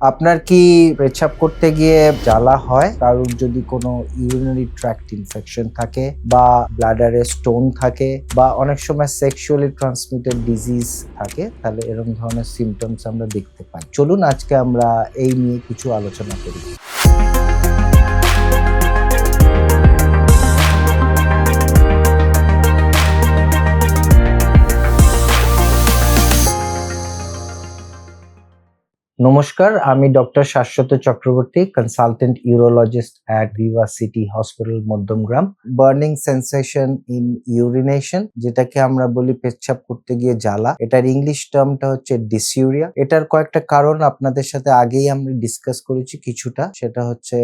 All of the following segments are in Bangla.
আপনার কি পেচ্ছাপ করতে গিয়ে জ্বালা হয়? কারোর যদি কোনো ইউরিনারি ট্র্যাক্ট ইনফেকশন থাকে বা ব্লাডারে স্টোন থাকে বা অনেক সময় সেক্সুয়ালি ট্রান্সমিটেড ডিজিজ থাকে, তাহলে এরকম ধরনের সিমটমস আমরা দেখতে পাই। চলুন আজকে আমরা এই নিয়ে কিছু আলোচনা করি। নমস্কার, আমি doctor Shashwat Chakraborty consultant urologist at Viva City hospital Madhyamgram. Burning sensation in urination যেটাকে আমরা বলি পেচ্ছাপ করতে গিয়ে জ্বালা। এটার ইংলিশ টার্মটা হচ্ছে ডিসিউরিয়া এটার কয়েকটা কারণ আপনাদের সাথে আগেই আমরা ডিসকাস করেছি কিছুটা। সেটা হচ্ছে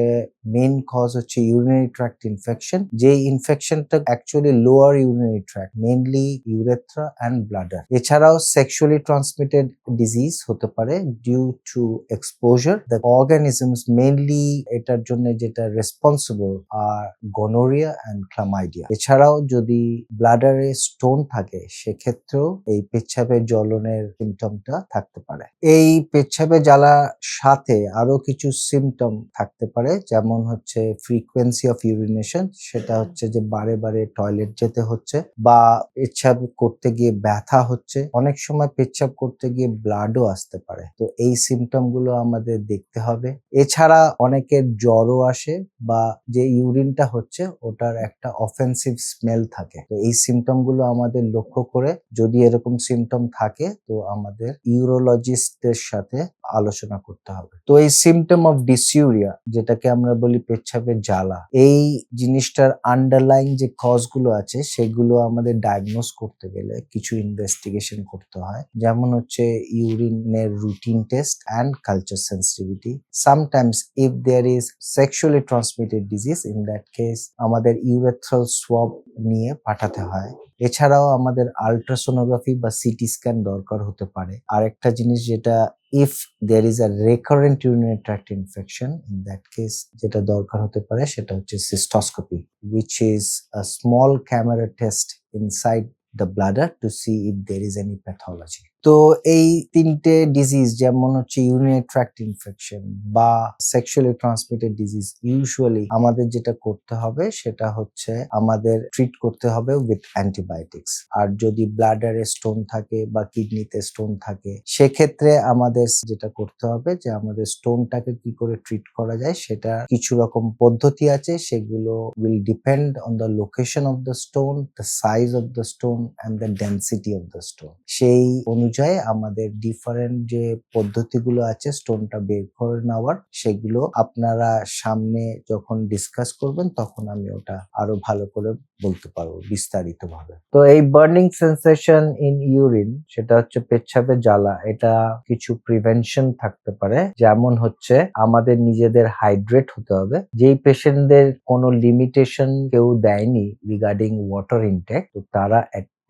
মেইন কজ হচ্ছে ইউরিনারি ট্র্যাক্ট ইনফেকশন যে ইনফেকশনটা actually lower urinary tract mainly urethra and bladder এছাড়াও সেক্সুয়ালি ট্রান্সমিটেড ডিজিজ হতে পারে due to exposure the organisms mainly এটার জন্য যেটা রেসপন্সিবল আর গনোরিয়া অ্যান্ড ক্লামাইডিয়া এছাড়াও যদি ব্লাডারে স্টোন থাকে, সেক্ষেত্রেও এই পেচ্ছাপের জ্বলনের সিমটমটা থাকতে পারে। এই পেচ্ছাপে জ্বালার সাথে আরও কিছু সিমটম থাকতে পারে, যেমন হচ্ছে ফ্রিকোয়েন্সি অফ ইউরিনেশন সেটা হচ্ছে যে বারে বারে টয়লেট যেতে হচ্ছে বা পেচ্ছাপ করতে গিয়ে ব্যথা হচ্ছে। অনেক সময় পেচ্ছাপ করতে গিয়ে ব্লাডও আসতে পারে। তো এই সিমটমগুলো আমাদের দেখতে হবে। এছাড়া অনেকের জ্বরও আসে বা যে ইউরিনটা হচ্ছে ওটার একটা অফেন্সিভ স্মেল থাকে। তো এই সিমটমগুলো আমাদের লক্ষ্য করে যদি এরকম সিমটম থাকে তো আমাদের ইউরোলজিস্টের সাথে আলোচনা করতে হবে। তো এই সিমটম অফ ডিসিউরিয়া যেটাকে আমরা বলি পেচ্ছাপের জ্বালা, এই জিনিসটার আন্ডারলাইন যে কজগুলো আছে সেগুলো আমাদের ডায়াগনোস করতে গেলে কিছু ইনভেস্টিগেশন করতে হয়। যেমন হচ্ছে ইউরিনের routine test and culture sensitivity sometimes if there is sexually transmitted disease in that case আমাদের ইউরেথ্রাল সোয়াব নিয়ে পাঠাতে হয়। এছাড়াও আমাদের আলট্রাসোনোগ্রাফি বা সিটি স্ক্যান দরকার হতে পারে। আরেকটা জিনিস যেটা if there is a recurrent urinary tract infection in that case যেটা দরকার হতে পারে, সেটা হচ্ছে cystoscopy which is a small camera test inside the bladder to see if there is any pathology তো এই তিনটে ডিজিজ যেমন হচ্ছে ইউরিনারি ট্র্যাক্ট ইনফেকশন বা সেক্সুয়ালি ট্রান্সমিটেড ডিজিজ ইউজুয়ালি আমাদের যেটা করতে হবে সেটা হচ্ছে আমাদের ট্রিট করতে হবে উইথ অ্যান্টিবায়োটিক্স আর যদি ব্লাডারে স্টোন থাকে বা কিডনিতে স্টোন থাকে, সেক্ষেত্রে আমাদের যেটা করতে হবে যে আমাদের স্টোনটাকে কি করে ট্রিট করা যায় সেটা কিছু রকম পদ্ধতি আছে, সেগুলো will depend on the location of the stone the size of the stone and the density of the stone সেই অনুযায়ী আমাদের ডিফারেন্ট যে পদ্ধতিগুলো আছে স্টোনটা বের করে নেওয়ার, সেগুলো আপনারা সামনে যখন ডিসকাস করবেন, তখন আমি ওটা আরও ভালো করে বলতে পারব বিস্তারিত ভাবে তো এই বার্নিং সেন্সেশন ইন ইউরিন সেটা হচ্ছে পেচ্ছাপে জ্বালা, এটা কিছু প্রিভেনশন থাকতে পারে। যেমন হচ্ছে, আমাদের নিজেদের হাইড্রেট হতে হবে। যেই পেশেন্টদের কোনো লিমিটেশন কেউ দেয়নি রিগার্ডিং ওয়াটার ইনটেক তো তারা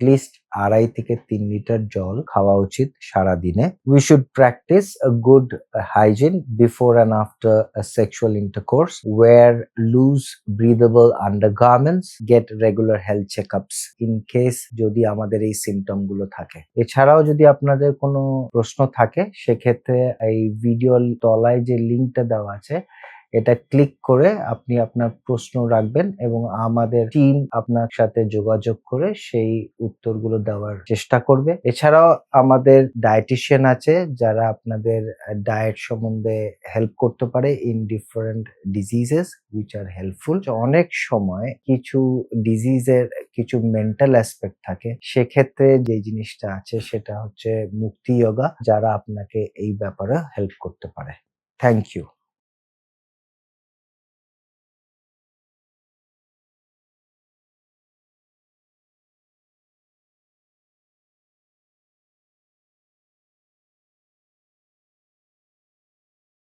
লিস্ট আড়াই থেকে তিন লিটার জল খাওয়া উচিত সারা দিনে we should practise good hygiene before and after sexual intercourse wear loose breathable undergarments get regular health checkups in case যদি আমাদের এই সিমটমগুলো থাকে। এছাড়াও যদি আপনাদের কোনো প্রশ্ন থাকে, সেক্ষেত্রে এই ভিডিওর তলায় যে লিঙ্কটা দেওয়া আছে এটা ক্লিক করে আপনি আপনার প্রশ্ন রাখবেন এবং আমাদের টিম আপনার সাথে যোগাযোগ করে সেই উত্তরগুলো দেওয়ার চেষ্টা করবে। এছাড়াও আমাদের ডায়েটিশিয়ান আছে যারা আপনাদের ডায়েট সম্বন্ধে হেল্প করতে পারে in different diseases which are helpful অনেক সময় কিছু ডিজিজের কিছু মেন্টাল অ্যাসপেক্ট থাকে। সেক্ষেত্রে যে জিনিসটা আছে সেটা হচ্ছে মুক্তি যোগা যারা আপনাকে এই ব্যাপারে হেল্প করতে পারে। Thank you